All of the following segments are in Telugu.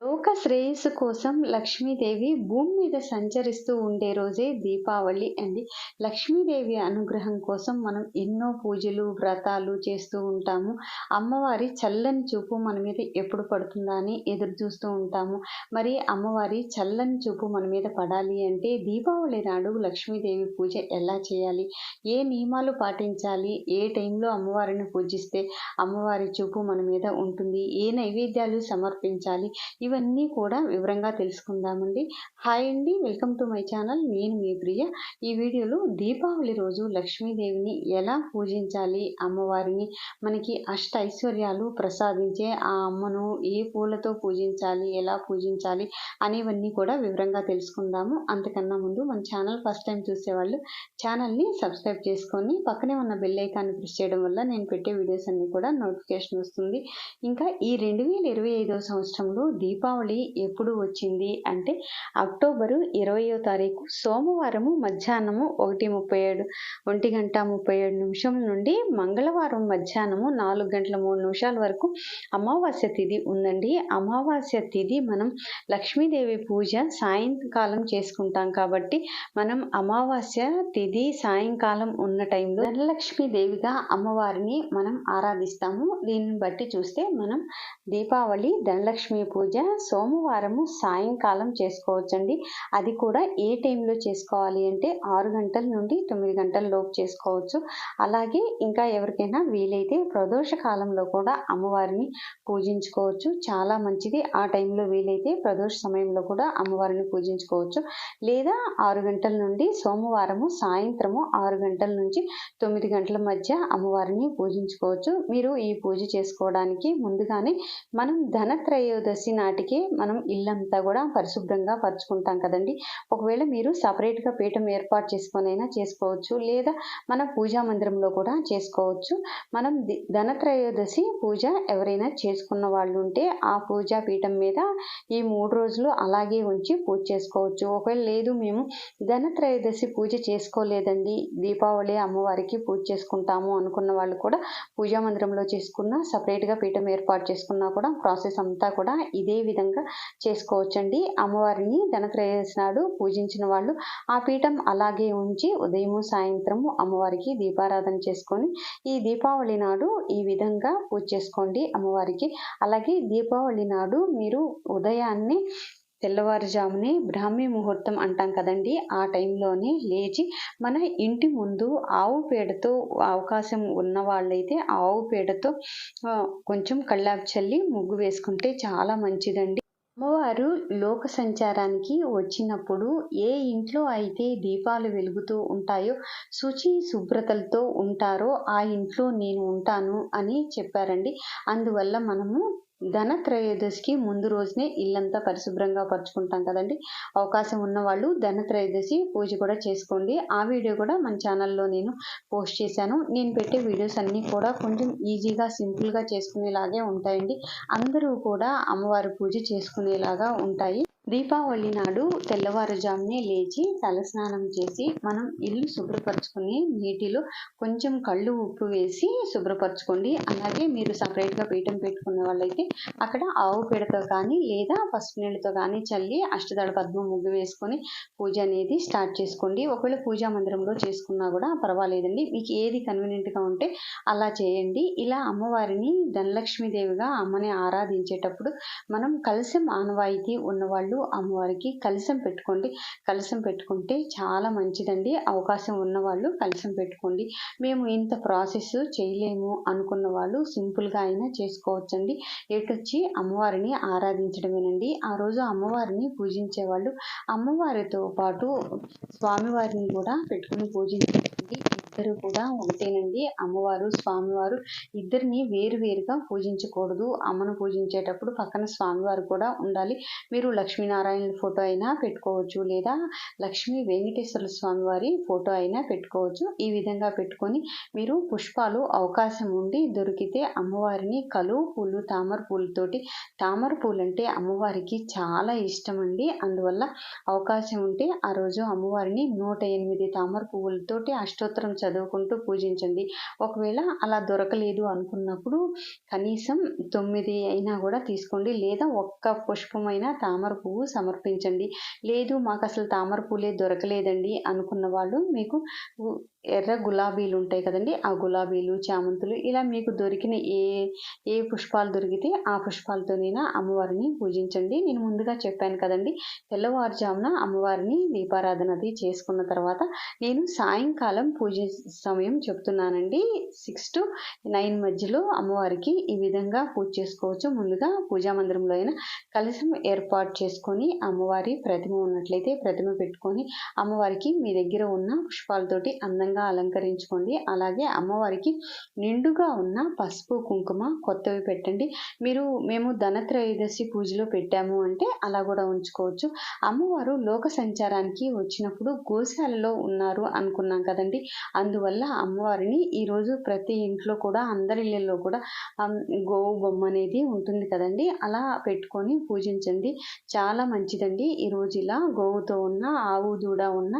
Oh, లోక శ్రేయస్సు కోసం లక్ష్మీదేవి భూమి మీద సంచరిస్తూ ఉండే రోజే దీపావళి అండి. లక్ష్మీదేవి అనుగ్రహం కోసం మనం ఎన్నో పూజలు వ్రతాలు చేస్తూ ఉంటాము. అమ్మవారి చల్లని చూపు మన మీద ఎప్పుడు పడుతుందా అని ఎదురు చూస్తూ ఉంటాము. మరి అమ్మవారి చల్లని చూపు మన మీద పడాలి అంటే దీపావళి నాడు లక్ష్మీదేవి పూజ ఎలా చేయాలి? ఏ నియమాలు పాటించాలి? ఏ టైంలో అమ్మవారిని పూజిస్తే అమ్మవారి చూపు మన మీద ఉంటుంది? ఏ నైవేద్యాలు సమర్పించాలి? ఇవన్నీ అన్నీ కూడా వివరంగా తెలుసుకుందామండి. హాయ్ అండి వెల్కమ్ టు మై ఛానల్. నేను మీ ప్రియ. ఈ వీడియోలో దీపావళి రోజు లక్ష్మీదేవిని ఎలా పూజించాలి అమ్మవారిని మనకి అష్ట ఐశ్వర్యాలు ప్రసాదించే ఆ అమ్మను ఏ పూలతో పూజించాలి ఎలా పూజించాలి అనేవన్నీ కూడా వివరంగా తెలుసుకుందాము. అంతకన్నా ముందు మన ఛానల్ ఫస్ట్ టైం చూసేవాళ్ళు ఛానల్ని సబ్స్క్రైబ్ చేసుకొని పక్కనే ఉన్న బెల్ ఐకాన్ని ప్రెస్ చేయడం వల్ల నేను పెట్టే వీడియోస్ అన్నీ కూడా నోటిఫికేషన్ వస్తుంది. ఇంకా ఈ రెండు వేల ఇరవై ఐదవ సంవత్సరంలో దీపావళి ఎప్పుడు వచ్చింది అంటే అక్టోబరు ఇరవయో తారీఖు సోమవారము మధ్యాహ్నము ఒకటి ముప్పై ఏడు ఒంటి గంట ముప్పై ఏడు నిమిషం నుండి మంగళవారం మధ్యాహ్నము నాలుగు గంటల మూడు నిమిషాల వరకు అమావాస్య తిథి ఉందండి. అమావాస్య తిథి మనం లక్ష్మీదేవి పూజ సాయంకాలం చేసుకుంటాం కాబట్టి మనం అమావాస్య తిథి సాయంకాలం ఉన్న టైంలో ధనలక్ష్మీదేవిగా అమ్మవారిని మనం ఆరాధిస్తాము. దీనిని బట్టి చూస్తే మనం దీపావళి ధనలక్ష్మి పూజ సోమవారము సాయంకాలం చేసుకోవచ్చండి. అది కూడా ఏ టైంలో చేసుకోవాలి అంటే ఆరు గంటల నుండి తొమ్మిది గంటల లోపు చేసుకోవచ్చు. అలాగే ఇంకా ఎవరికైనా వీలైతే ప్రదోష కాలంలో కూడా అమ్మవారిని పూజించుకోవచ్చు. చాలా మంచిది. ఆ టైంలో వీలైతే ప్రదోష సమయంలో కూడా అమ్మవారిని పూజించుకోవచ్చు. లేదా ఆరు గంటల నుండి సోమవారము సాయంత్రము ఆరు గంటల నుంచి తొమ్మిది గంటల మధ్య అమ్మవారిని పూజించుకోవచ్చు. మీరు ఈ పూజ చేసుకోవడానికి ముందుగానే మనం ధనత్రయోదశి నాటికి మనం ఇల్లంతా కూడా పరిశుభ్రంగా పరుచుకుంటాం కదండి. ఒకవేళ మీరు సపరేట్గా పీఠం ఏర్పాటు చేసుకొనైనా చేసుకోవచ్చు లేదా మన పూజా మందిరంలో కూడా చేసుకోవచ్చు. మనం ధనత్రయోదశి పూజ ఎవరైనా చేసుకున్న వాళ్ళు ఉంటే ఆ పూజా పీఠం మీద ఈ మూడు రోజులు అలాగే ఉంచి పూజ చేసుకోవచ్చు. ఒకవేళ లేదు మేము ధనత్రయోదశి పూజ చేసుకోలేదండి. దీపావళి అమ్మవారికి పూజ చేసుకుంటాము అనుకున్న వాళ్ళు కూడా పూజా మందిరంలో చేసుకున్న సపరేట్గా పీఠం ఏర్పాటు చేసుకున్నా కూడా ప్రాసెస్ అంతా కూడా ఇదే విధంగా చేసుకోవచ్చండి. అమ్మవారిని ధనత్రయోదశి నాడు పూజించిన వాళ్ళు ఆ పీఠం అలాగే ఉంచి ఉదయము సాయంత్రము అమ్మవారికి దీపారాధన చేసుకొని ఈ దీపావళి నాడు ఈ విధంగా పూజ చేసుకోండి అమ్మవారికి. అలాగే దీపావళి నాడు మీరు ఉదయాన్నే తెల్లవారుజామునే బ్రాహ్మీ ముహూర్తం అంటాం కదండి. ఆ టైంలోనే లేచి మన ఇంటి ముందు ఆవు పేడతో అవకాశం ఉన్న వాళ్ళైతే ఆవు పేడతో కొంచెం కళ్ళాపు చల్లి ముగ్గు వేసుకుంటే చాలా మంచిదండి. అమ్మవారు లోక సంచారానికి వచ్చినప్పుడు ఏ ఇంట్లో అయితే దీపాలు వెలుగుతూ ఉంటాయో శుచి శుభ్రతలతో ఉంటారో ఆ ఇంట్లో నేను ఉంటాను అని చెప్పారండి. అందువల్ల మనము ధనత్రయోదశికి ముందు రోజునే ఇల్లంతా పరిశుభ్రంగా పరుచుకుంటాం కదండి. అవకాశం ఉన్నవాళ్ళు ధనత్రయోదశి పూజ కూడా చేసుకోండి. ఆ వీడియో కూడా మన ఛానల్లో నేను పోస్ట్ చేశాను. నేను పెట్టే వీడియోస్ అన్నీ కూడా కొంచెం ఈజీగా సింపుల్గా చేసుకునేలాగే ఉంటాయండి. అందరూ కూడా అమ్మవారి పూజ చేసుకునేలాగా ఉంటాయి. దీపావళి నాడు తెల్లవారుజామునే లేచి తలస్నానం చేసి మనం ఇల్లు శుభ్రపరచుకుని నీటిలో కొంచెం కళ్ళు ఉప్పు వేసి శుభ్రపరచుకోండి. అలాగే మీరు సపరేట్గా పీఠం పెట్టుకున్న వాళ్ళైతే అక్కడ ఆవు పేడతో కానీ లేదా పసుపు నీళ్ళతో కానీ చల్లి అష్టదళ పద్మ ముగ్గు వేసుకొని పూజ అనేది స్టార్ట్ చేసుకోండి. ఒకవేళ పూజా మందిరంలో చేసుకున్నా కూడా పర్వాలేదండి. మీకు ఏది కన్వీనియంట్గా ఉంటే అలా చేయండి. ఇలా అమ్మవారిని ధనలక్ష్మీదేవిగా అమ్మని ఆరాధించేటప్పుడు మనం కలిసి ఆనవాయితీ ఉన్నవాళ్ళు అమ్మవారికి కలశం పెట్టుకోండి. కలశం పెట్టుకుంటే చాలా మంచిదండి. అవకాశం ఉన్నవాళ్ళు కలశం పెట్టుకోండి. మేము ఇంత ప్రాసెస్ చేయలేము అనుకున్న వాళ్ళు సింపుల్గా అయినా చేసుకోవచ్చండి. ఎటొచ్చి అమ్మవారిని ఆరాధించడమేనండి. ఆ రోజు అమ్మవారిని పూజించే వాళ్ళు అమ్మవారితో పాటు స్వామివారిని కూడా పెట్టుకుని పూజించండి. ఇద్దరు కూడా ఒకటేనండి. అమ్మవారు స్వామివారు ఇద్దరిని వేరువేరుగా పూజించకూడదు. అమ్మను పూజించేటప్పుడు పక్కన స్వామివారు కూడా ఉండాలి. మీరు లక్ష్మీనారాయణ ఫోటో అయినా పెట్టుకోవచ్చు లేదా లక్ష్మీ వెంకటేశ్వర స్వామివారి ఫోటో అయినా పెట్టుకోవచ్చు. ఈ విధంగా పెట్టుకొని మీరు పుష్పాలు అవకాశం ఉండి దొరికితే అమ్మవారిని కలువు పూలు తామర పూలతోటి తామర పూలు అంటే అమ్మవారికి చాలా ఇష్టం అండి అందువల్ల అవకాశం ఉంటే ఆ రోజు అమ్మవారిని నూట ఎనిమిది తామర పువ్వులతోటి అష్టోత్తరం చదువుకుంటూ పూజించండి. ఒకవేళ అలా దొరకలేదు అనుకున్నప్పుడు కనీసం తొమ్మిది అయినా కూడా తీసుకోండి. లేదా ఒక్క పుష్పమైన తామర పువ్వు సమర్పించండి. లేదు మాకు అసలు తామర పూలే దొరకలేదండి అనుకున్న వాళ్ళు మీకు ఎర్ర గులాబీలు ఉంటాయి కదండి ఆ గులాబీలు చామంతులు ఇలా మీకు దొరికిన ఏ ఏ పుష్పాలు దొరికితే ఆ పుష్పాలతోనైనా అమ్మవారిని పూజించండి. నేను ముందుగా చెప్పాను కదండి తెల్లవారుజామున అమ్మవారిని దీపారాధన అది చేసుకున్న తర్వాత నేను సాయంకాలం పూజ సమయం చెప్తున్నానండి. సిక్స్ టు నైన్ మధ్యలో అమ్మవారికి ఈ విధంగా పూజ చేసుకోవచ్చు. ముందుగా పూజా మందిరంలో అయినా కలశం ఏర్పాటు చేసుకొని అమ్మవారి ప్రతిమ ఉన్నట్లయితే ప్రతిమ పెట్టుకొని అమ్మవారికి మీ దగ్గర ఉన్న పుష్పాలతోటి అందంగా అలంకరించుకోండి. అలాగే అమ్మవారికి నిండుగా ఉన్న పసుపు కుంకుమ కొత్తవి పెట్టండి. మీరు మేము ధనత్రయోదశి పూజలో పెట్టాము అంటే అలా కూడా ఉంచుకోవచ్చు. అమ్మవారు లోక సంచారానికి వచ్చినప్పుడు గోశాలలో ఉన్నారు అనుకున్నాం కదండి. అందువల్ల అమ్మవారిని ఈరోజు ప్రతి ఇంట్లో కూడా అందరి ఇళ్ళల్లో కూడా గోవు బొమ్మ అనేది ఉంటుంది కదండి. అలా పెట్టుకొని పూజించండి. చాలా మంచిదండి. ఈరోజు ఇలా గోవుతో ఉన్న ఆవు దూడ ఉన్న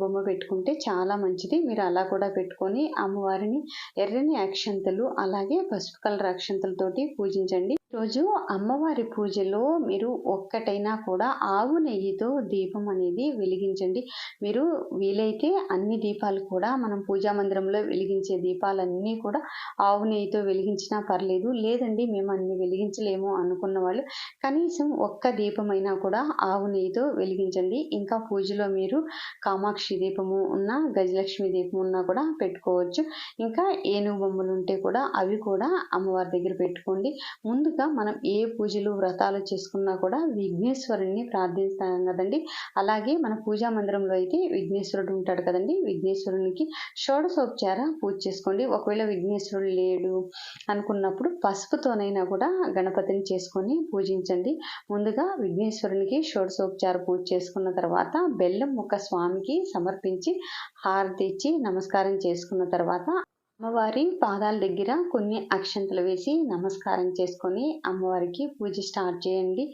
బొమ్మ పెట్టుకుంటే చాలా మంచిది. మీరు అలా కూడా పెట్టుకొని అమ్మవారిని ఎర్రని అక్షంతలు అలాగే పసుపు కలర్ అక్షంతలతోటి పూజించండి. రోజు అమ్మవారి పూజలో మీరు ఒక్కటైనా కూడా ఆవు నెయ్యితో దీపం అనేది వెలిగించండి. మీరు వీలైతే అన్ని దీపాలు కూడా మనం పూజా మందిరంలో వెలిగించే దీపాలన్నీ కూడా ఆవు నెయ్యితో వెలిగించినా పర్లేదు లేదండి మేము అన్ని వెలిగించలేము అనుకున్న వాళ్ళు. కనీసం ఒక్క దీపమైనా కూడా ఆవు నెయ్యితో వెలిగించండి. ఇంకా పూజలో మీరు కామాక్షి దీపము ఉన్న గజలక్ష్మి దీపం ఉన్నా కూడా పెట్టుకోవచ్చు. ఇంకా ఏనుగు బొమ్మలు ఉంటే కూడా అవి కూడా అమ్మవారి దగ్గర పెట్టుకోండి. ముందుగా మనం ఏ పూజలు వ్రతాలు చేసుకున్నా కూడా విఘ్నేశ్వరుణ్ణి ప్రార్థిస్తాం కదండి. అలాగే మన పూజా మందిరంలో అయితే విఘ్నేశ్వరుడు ఉంటాడు కదండి. విఘ్నేశ్వరునికి షోడశోపచార పూజ చేసుకోండి. ఒకవేళ విఘ్నేశ్వరుడు లేడు అనుకున్నప్పుడు పసుపుతోనైనా కూడా గణపతిని చేసుకొని పూజించండి. ముందుగా విఘ్నేశ్వరునికి షోడశోపచార పూజ చేసుకున్న తర్వాత బెల్లం ముక్క స్వామికి సమర్పించి హారతి ఇచ్చి నమస్కారం చేసుకున్న తర్వాత అమ్మవారి పాదాల దగ్గర కొన్ని అక్షంతలు వేసి నమస్కారం చేసుకొని అమ్మవారికి పూజ స్టార్ట్ చేయండి.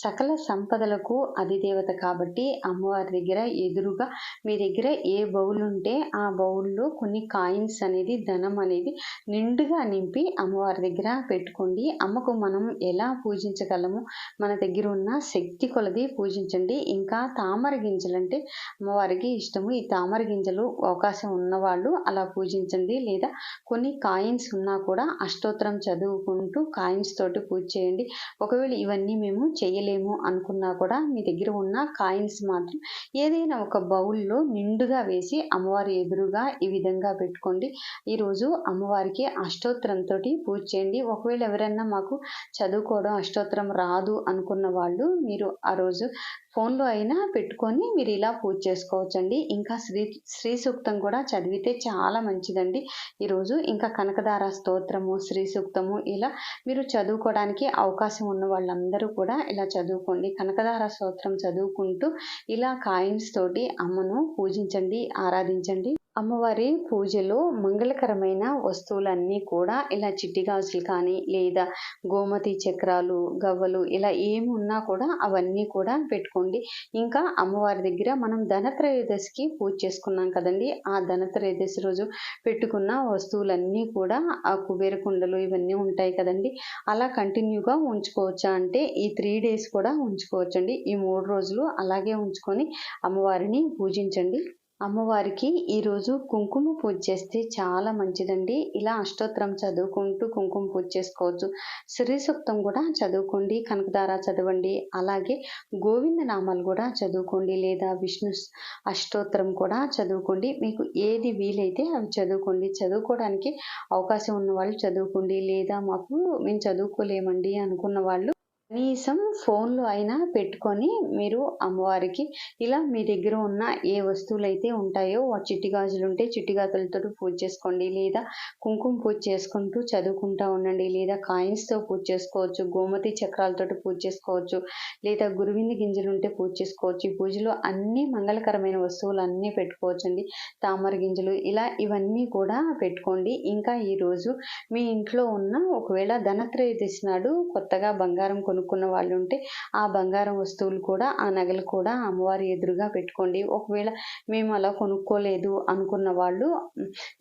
సకల సంపదలకు అధిదేవత కాబట్టి అమ్మవారి దగ్గర ఎదురుగా మీ దగ్గర ఏ బౌల్ ఉంటే ఆ బౌల్లో కొన్ని కాయిన్స్ అనేది ధనం అనేది నిండుగా నింపి అమ్మవారి దగ్గర పెట్టుకోండి. అమ్మకు మనం ఎలా పూజించగలము? మన దగ్గర ఉన్న శక్తి కొలది పూజించండి. ఇంకా తామర గింజలు అంటే అమ్మవారికి ఇష్టము. ఈ తామర గింజలు అవకాశం ఉన్నవాళ్ళు అలా పూజించండి. లేదా కొన్ని కాయిన్స్ ఉన్నా కూడా అష్టోత్తరం చదువుకుంటూ కాయిన్స్ తోటి పూజ చేయండి. ఒకవేళ ఇవన్నీ మేము చేయలేము అనుకున్నా కూడా మీ దగ్గర ఉన్న కాయిన్స్ మాత్రం ఏదైనా ఒక బౌల్లో నిండుగా వేసి అమ్మవారి ఎదురుగా ఈ విధంగా పెట్టుకోండి. ఈరోజు అమ్మవారికి అష్టోత్తరంతో పూజ చేయండి. ఒకవేళ ఎవరైనా మాకు చదువుకోవడం అష్టోత్తరం రాదు అనుకున్న వాళ్ళు మీరు ఆ రోజు ఫోన్లో అయినా పెట్టుకొని మీరు ఇలా పూజ చేసుకోవచ్చండి. ఇంకా శ్రీ శ్రీ సూక్తం కూడా చదివితే చాలా మంచిదండి. ఈరోజు ఇంకా కనకదార స్తోత్రము శ్రీ సూక్తము ఇలా మీరు చదువుకోవడానికి అవకాశం ఉన్న వాళ్ళందరూ కూడా ఇలా చదువుకోండి. కనకదార స్తోత్రం చదువుకుంటూ ఇలా కాయిన్స్ తోటి అమ్మను పూజించండి ఆరాధించండి. అమ్మవారి పూజలో మంగళకరమైన వస్తువులన్నీ కూడా ఇలా చిట్టి గాజులు కానీ లేదా గోమతి చక్రాలు గవ్వలు ఇలా ఏమి ఉన్నా కూడా అవన్నీ కూడా పెట్టుకోండి. ఇంకా అమ్మవారి దగ్గర మనం ధనత్రయోదశికి పూజ చేసుకున్నాం కదండి. ఆ ధనత్రయోదశి రోజు పెట్టుకున్న వస్తువులన్నీ కూడా ఆ కుబేర కుండలు ఇవన్నీ ఉంటాయి కదండి. అలా కంటిన్యూగా ఉంచుకోవచ్చా అంటే ఈ త్రీ డేస్ కూడా ఉంచుకోవచ్చండి. ఈ మూడు రోజులు అలాగే ఉంచుకొని అమ్మవారిని పూజించండి. అమ్మవారికి ఈరోజు కుంకుమ పూజ చేస్తే చాలా మంచిదండి. ఇలా అష్టోత్తరం చదువుకుంటూ కుంకుమ పూజ చేసుకోవచ్చు. శ్రీ సూక్తం కూడా చదువుకోండి కనకదార చదవండి అలాగే గోవింద నామాలు కూడా చదువుకోండి లేదా విష్ణు అష్టోత్తరం కూడా చదువుకోండి. మీకు ఏది వీలైతే అవి చదువుకోండి. చదువుకోవడానికి అవకాశం ఉన్న వాళ్ళు చదువుకోండి లేదా మాకు మేము చదువుకోలేమండి అనుకున్న వాళ్ళు కనీసం ఫోన్లో అయినా పెట్టుకొని మీరు అమ్మవారికి ఇలా మీ దగ్గర ఉన్న ఏ వస్తువులు అయితే ఉంటాయో ఆ చిట్టి గాజులు ఉంటే చిట్టి గాజులతో పూజ చేసుకోండి. లేదా కుంకుమ పూజ చేసుకుంటూ చదువుకుంటూ ఉండండి. లేదా కాయిన్స్తో పూజ చేసుకోవచ్చు గోమతి చక్రాలతో పూజ చేసుకోవచ్చు లేదా గురువింది గింజలు ఉంటే పూజ చేసుకోవచ్చు. ఈ పూజలో అన్ని మంగళకరమైన వస్తువులు అన్నీ పెట్టుకోవచ్చండి. తామర గింజలు ఇలా ఇవన్నీ కూడా పెట్టుకోండి. ఇంకా ఈరోజు మీ ఇంట్లో ఉన్న ఒకవేళ ధనత్రయోదశి నాడు కొత్తగా బంగారం కొను కొనుక్కున్న వాళ్ళు ఉంటే ఆ బంగారం వస్తువులు కూడా ఆ నగలు కూడా అమ్మవారి ఎదురుగా పెట్టుకోండి. ఒకవేళ మేము అలా కొనుక్కోలేదు అనుకున్న వాళ్ళు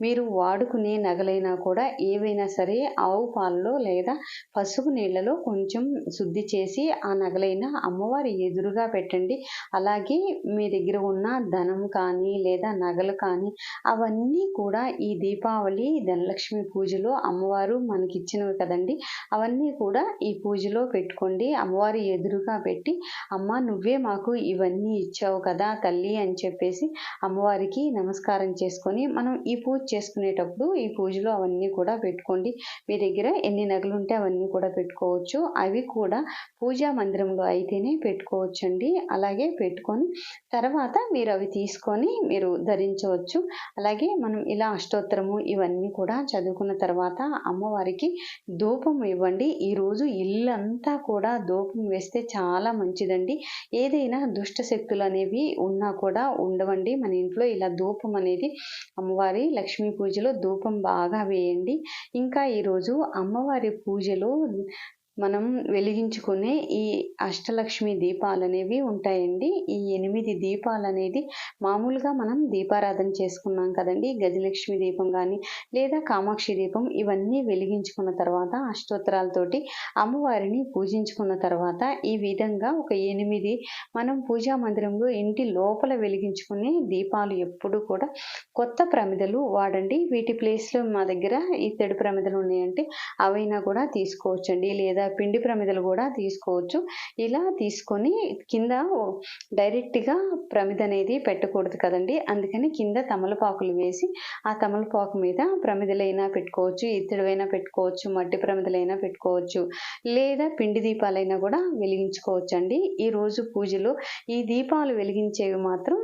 మీరు వాడుకునే నగలైనా కూడా ఏవైనా సరే ఆవు పాలలో లేదా పసుపు నీళ్ళలో కొంచెం శుద్ధి చేసి ఆ నగలైనా అమ్మవారి ఎదురుగా పెట్టండి. అలాగే మీ దగ్గర ఉన్న ధనం కానీ లేదా నగలు కానీ అవన్నీ కూడా ఈ దీపావళి ధనలక్ష్మి పూజలో అమ్మవారు మనకిచ్చినవి కదండి అవన్నీ కూడా ఈ పూజలో తీసుకోండి అమ్మవారి ఎదురుగా పెట్టి అమ్మ నువ్వే మాకు ఇవన్నీ ఇచ్చావు కదా తల్లి అని చెప్పేసి అమ్మవారికి నమస్కారం చేసుకొని మనం ఈ పూజ చేసుకునేటప్పుడు ఈ పూజలో అవన్నీ కూడా పెట్టుకోండి. మీ దగ్గర ఎన్ని నగలు ఉంటే అవన్నీ కూడా పెట్టుకోవచ్చు. అవి కూడా పూజా మందిరంలో అయితేనే పెట్టుకోవచ్చు అండి అలాగే పెట్టుకొని తర్వాత మీరు అవి తీసుకొని మీరు ధరించవచ్చు. అలాగే మనం ఇలా అష్టోత్తరము ఇవన్నీ కూడా చదువుకున్న తర్వాత అమ్మవారికి ధూపం ఇవ్వండి. ఈరోజు ఇల్లంతా కూడా కూడా ధూపం వేస్తే చాలా మంచిదండి. ఏదైనా దుష్ట శక్తులు అనేవి ఉన్నా కూడా ఉండవండి. మన ఇంట్లో ఇలా ధూపం అనేది అమ్మవారి లక్ష్మీ పూజలో ధూపం బాగా వేయండి. ఇంకా ఈరోజు అమ్మవారి పూజలో మనం వెలిగించుకునే ఈ అష్టలక్ష్మి దీపాలు అనేవి ఉంటాయండి. ఈ ఎనిమిది దీపాలు అనేది మామూలుగా మనం దీపారాధన చేసుకున్నాం కదండి. గజలక్ష్మి దీపం కానీ లేదా కామాక్షి దీపం ఇవన్నీ వెలిగించుకున్న తర్వాత అష్టోత్తరాలతోటి అమ్మవారిని పూజించుకున్న తర్వాత ఈ విధంగా ఒక ఎనిమిది మనం పూజా మందిరంలో ఇంటి లోపల వెలిగించుకునే దీపాలు ఎప్పుడు కూడా కొత్త ప్రమిదలు వాడండి. వీటి ప్లేస్లో మా దగ్గర ఇత్తడి ప్రమిదలు ఉన్నాయంటే అవైనా కూడా తీసుకోవచ్చండి. లేదా పిండి ప్రమిదలు కూడా తీసుకోవచ్చు. ఇలా తీసుకొని కింద డైరెక్ట్గా ప్రమిద అనేది పెట్టకూడదు కదండి. అందుకని కింద తమలపాకులు వేసి ఆ తమలపాకు మీద ప్రమిదలైనా పెట్టుకోవచ్చు ఇత్తడివైనా పెట్టుకోవచ్చు మట్టి ప్రమిదలైనా పెట్టుకోవచ్చు లేదా పిండి దీపాలైనా కూడా వెలిగించుకోవచ్చు అండి ఈరోజు పూజలో ఈ దీపాలు వెలిగించేవి మాత్రం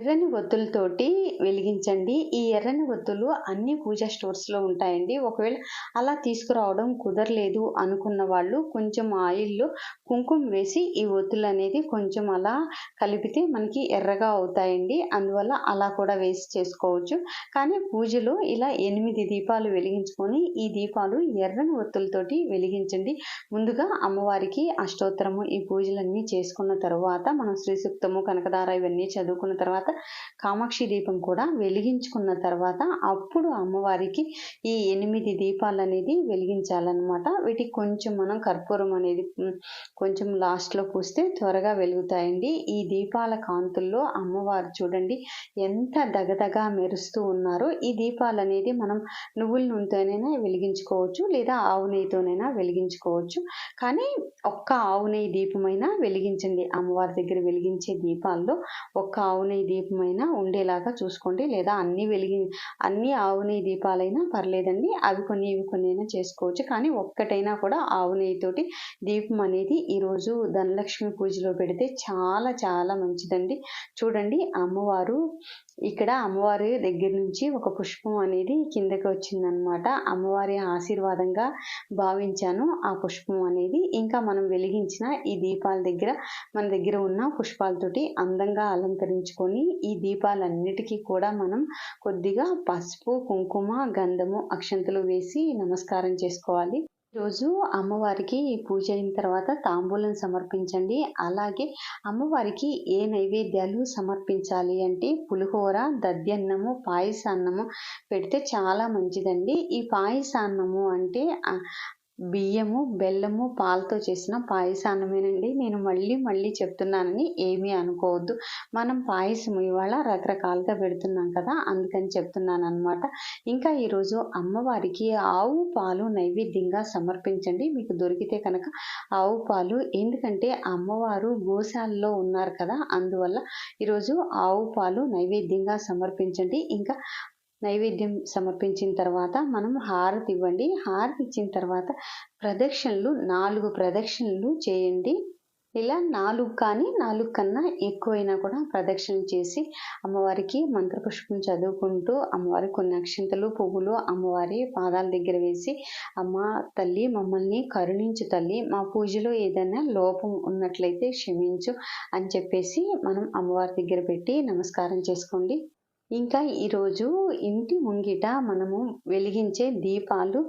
ఎర్రని ఒత్తులతోటి వెలిగించండి. ఈ ఎర్రని ఒత్తులు అన్ని పూజా స్టోర్స్లో ఉంటాయండి. ఒకవేళ అలా తీసుకురావడం కుదరలేదు అనుకున్న వాళ్ళు కొంచెం ఆయిల్లో కుంకుమ వేసి ఈ ఒత్తులు అనేది కొంచెం అలా కలిపితే మనకి ఎర్రగా అవుతాయండి. అందువల్ల అలా కూడా వేసి చేసుకోవచ్చు. కానీ పూజలో ఇలా ఎనిమిది దీపాలు వెలిగించుకొని ఈ దీపాలు ఎర్రని ఒత్తులతోటి వెలిగించండి. ముందుగా అమ్మవారికి అష్టోత్తరము ఈ పూజలన్నీ చేసుకున్న తర్వాత మనం శ్రీ సూక్తము కనకదార ఇవన్నీ చదువుకున్న తర్వాత కామాక్షి దీపం కూడా వెలిగించుకున్న తర్వాత అప్పుడు అమ్మవారికి ఈ ఎనిమిది దీపాలు అనేది వెలిగించాలన్నమాట. వీటికి కొంచెం మనం కర్పూరం అనేది కొంచెం లాస్ట్లో పూస్తే త్వరగా వెలుగుతాయండి. ఈ దీపాల కాంతుల్లో అమ్మవారు చూడండి ఎంత దగదగా మెరుస్తూ ఉన్నారో. ఈ దీపాలు అనేది మనం నువ్వుల నూనెతోనైనా వెలిగించుకోవచ్చు లేదా ఆవు నెయ్యితోనైనా వెలిగించుకోవచ్చు. కానీ ఒక్క ఆవు నెయ్యి దీపమైనా వెలిగించండి. అమ్మవారి దగ్గర వెలిగించే దీపాల్లో ఒక్క ఆవు నెయ్యి దీపమైనా ఉండేలాగా చూసుకోండి. లేదా అన్ని వెలిగి అన్ని ఆవు నెయ్యి దీపాలైనా పర్లేదండి. అవి కొన్ని ఇవి కొన్ని అయినా చేసుకోవచ్చు. కానీ ఒక్కటైనా కూడా ఆవు నెయ్యితోటి దీపం అనేది ఈరోజు ధనలక్ష్మి పూజలో పెడితే చాలా చాలా మంచిదండి. చూడండి అమ్మవారు ఇక్కడ అమ్మవారి దగ్గర నుంచి ఒక పుష్పం అనేది కిందకి వచ్చిందనమాట. అమ్మవారి ఆశీర్వాదంగా భావించాను ఆ పుష్పం అనేది. ఇంకా మనం వెలిగించిన ఈ దీపాల దగ్గర మన దగ్గర ఉన్న పుష్పాలతోటి అందంగా అలంకరించుకొని ఈ దీపాలన్నిటికీ కూడా మనం కొద్దిగా పసుపు కుంకుమ గంధము అక్షంతలు వేసి నమస్కారం చేసుకోవాలి. రోజు అమ్మవారికి పూజ అయిన తర్వాత తాంబూలం సమర్పించండి. అలాగే అమ్మవారికి ఏ నైవేద్యాలు సమర్పించాలి అంటే పులిహోర దద్యన్నము పాయసాన్నము పెడితే చాలా మంచిదండి. ఈ పాయసాన్నము అంటే బియ్యము బెల్లము పాలతో చేసిన పాయసాన్నమేనండి. నేను మళ్ళీ మళ్ళీ చెప్తున్నానని ఏమీ అనుకోవద్దు. మనం పాయసం ఇవాళ రకరకాలుగా పెడుతున్నాం కదా అందుకని చెప్తున్నాను అనమాట ఇంకా ఈరోజు అమ్మవారికి ఆవు పాలు నైవేద్యంగా సమర్పించండి. మీకు దొరికితే కనుక ఆవు పాలు. ఎందుకంటే అమ్మవారు గోశాలలో ఉన్నారు కదా అందువల్ల ఈరోజు ఆవు పాలు నైవేద్యంగా సమర్పించండి. ఇంకా నైవేద్యం సమర్పించిన తర్వాత మనం హారతి ఇవ్వండి. హారతి ఇచ్చిన తర్వాత ప్రదక్షిణలు నాలుగు ప్రదక్షిణలు చేయండి. ఇలా నాలుగు కానీ నాలుగు కన్నా ఎక్కువైనా కూడా ప్రదక్షిణలు చేసి అమ్మవారికి మంత్రపుష్పం చదువుకుంటూ అమ్మవారికి కొన్ని అక్షింతలు పువ్వులు అమ్మవారి పాదాల దగ్గర వేసి అమ్మ తల్లి మమ్మల్ని కరుణించు తల్లి మా పూజలో ఏదైనా లోపం ఉన్నట్లయితే క్షమించు అని చెప్పేసి మనం అమ్మవారి దగ్గర పెట్టి నమస్కారం చేసుకోండి. ఇంకా ఈరోజు ఇంటి ముంగిట మనము వెలిగించే దీపాలు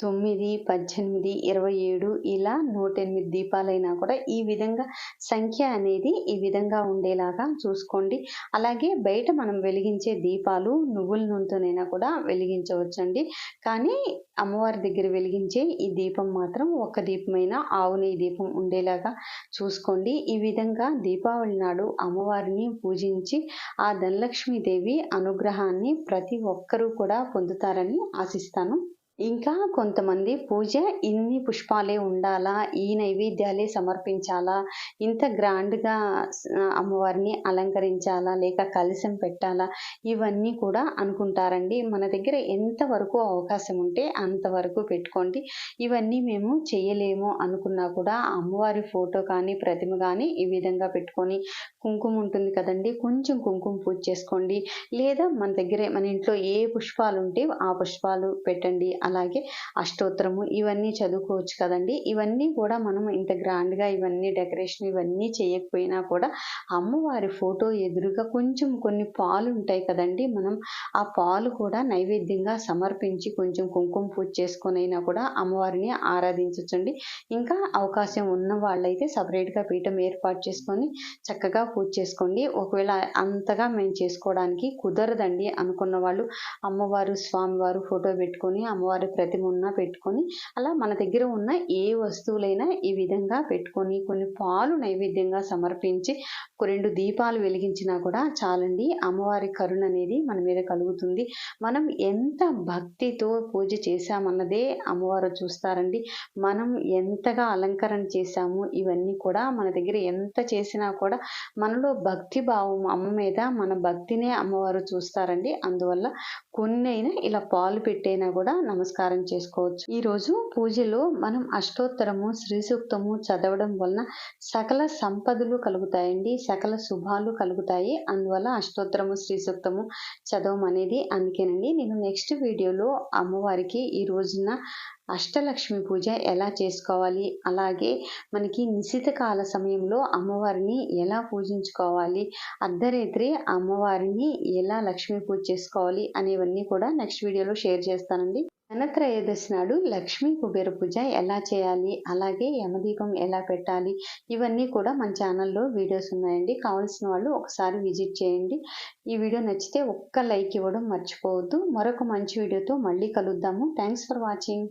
తొమ్మిది పద్దెనిమిది ఇరవై ఏడు ఇలా నూట ఎనిమిది దీపాలైనా కూడా ఈ విధంగా సంఖ్య అనేది ఈ విధంగా ఉండేలాగా చూసుకోండి. అలాగే బయట మనం వెలిగించే దీపాలు నువ్వుల నూనెతోనైనా కూడా వెలిగించవచ్చండి. కానీ అమ్మవారి దగ్గర వెలిగించే ఈ దీపం మాత్రం ఒక దీపమైన ఆవు నెయ్యి దీపం ఉండేలాగా చూసుకోండి. ఈ విధంగా దీపావళి నాడు అమ్మవారిని పూజించి ఆ ధనలక్ష్మీదేవి అనుగ్రహాన్ని ప్రతి ఒక్కరూ కూడా పొందుతారని ఆశిస్తాను. ఇంకా కొంతమంది పూజ ఇన్ని పుష్పాలే ఉండాలా ఈ నైవేద్యాలే సమర్పించాలా ఇంత గ్రాండ్గా అమ్మవారిని అలంకరించాలా లేక కలశం పెట్టాలా ఇవన్నీ కూడా అనుకుంటారండి. మన దగ్గర ఎంతవరకు అవకాశం ఉంటే అంతవరకు పెట్టుకోండి. ఇవన్నీ మేము చేయలేము అనుకున్నా కూడా అమ్మవారి ఫోటో కానీ ప్రతిమ కానీ ఈ విధంగా పెట్టుకొని కుంకుమ ఉంటుంది కదండి కొంచెం కుంకుమ పూజ చేసుకోండి. లేదా మన దగ్గరే మన ఇంట్లో ఏ పుష్పాలు ఉంటే ఆ పుష్పాలు పెట్టండి అలాగే అష్టోత్తరము ఇవన్నీ చదువుకోవచ్చు కదండి. ఇవన్నీ కూడా మనం ఇంత గ్రాండ్గా ఇవన్నీ డెకరేషన్ ఇవన్నీ చేయకపోయినా కూడా అమ్మవారి ఫోటో ఎదురుగా కొంచెం కొన్ని పాలు ఉంటాయి కదండి. మనం ఆ పాలు కూడా నైవేద్యంగా సమర్పించి కొంచెం కుంకుమ పూజ చేసుకొనైనా కూడా అమ్మవారిని ఆరాధించవచ్చండి ఇంకా అవకాశం ఉన్న వాళ్ళైతే సపరేట్గా పీఠం ఏర్పాటు చేసుకొని చక్కగా పూజ చేసుకోండి. ఒకవేళ అంతగా మేము చేసుకోవడానికి కుదరదండి అనుకున్న వాళ్ళు అమ్మవారు స్వామివారు ఫోటో పెట్టుకొని అమ్మవారి ప్రతిమ ఉన్న పెట్టుకొని అలా మన దగ్గర ఉన్న ఏ వస్తువులైనా ఈ విధంగా పెట్టుకొని కొన్ని పాలు నైవేద్యంగా సమర్పించి రెండు దీపాలు వెలిగించినా కూడా చాలండి. అమ్మవారి కరుణ అనేది మన మీద కలుగుతుంది. మనం ఎంత భక్తితో పూజ చేశామన్నదే అమ్మవారు చూస్తారండి. మనం ఎంతగా అలంకరణ చేశాము ఇవన్నీ కూడా మన దగ్గర ఎంత చేసినా కూడా మనలో భక్తి భావం అమ్మ మీద మన భక్తినే అమ్మవారు చూస్తారండి. అందువల్ల కొన్నైనా ఇలా పాలు పెట్టైనా కూడా నమస్కారం చేసుకోవచ్చు. ఈరోజు పూజలో మనం అష్టోత్తరము శ్రీ సూక్తము చదవడం వలన సకల సంపదలు కలుగుతాయండి. సకల శుభాలు కలుగుతాయి. అందువల్ల అష్టోత్తరము శ్రీ సూక్తము చదవం అనేది అందుకేనండి. నేను నెక్స్ట్ వీడియోలో అమ్మవారికి ఈ రోజున అష్టలక్ష్మి పూజ ఎలా చేసుకోవాలి అలాగే మనకి నిశిత కాల సమయంలో అమ్మవారిని ఎలా పూజించుకోవాలి అర్ధరాత్రి అమ్మవారిని ఎలా లక్ష్మీ పూజ చేసుకోవాలి అనేవన్నీ కూడా నెక్స్ట్ వీడియోలో షేర్ చేస్తానండి. ధనత్రయోదశి నాడు లక్ష్మీ కుబేర పూజ ఎలా చేయాలి? అలాగే యమదీపం ఎలా పెట్టాలి? ఇవన్నీ కూడా మన ఛానల్లో వీడియోస్ ఉన్నాయండి. కావాల్సిన వాళ్ళు ఒకసారి విజిట్ చేయండి. ఈ వీడియో నచ్చితే ఒక్క లైక్ ఇవ్వడం మర్చిపోవద్దు. మరొక మంచి వీడియోతో మళ్ళీ కలుద్దాము. Thanks for watching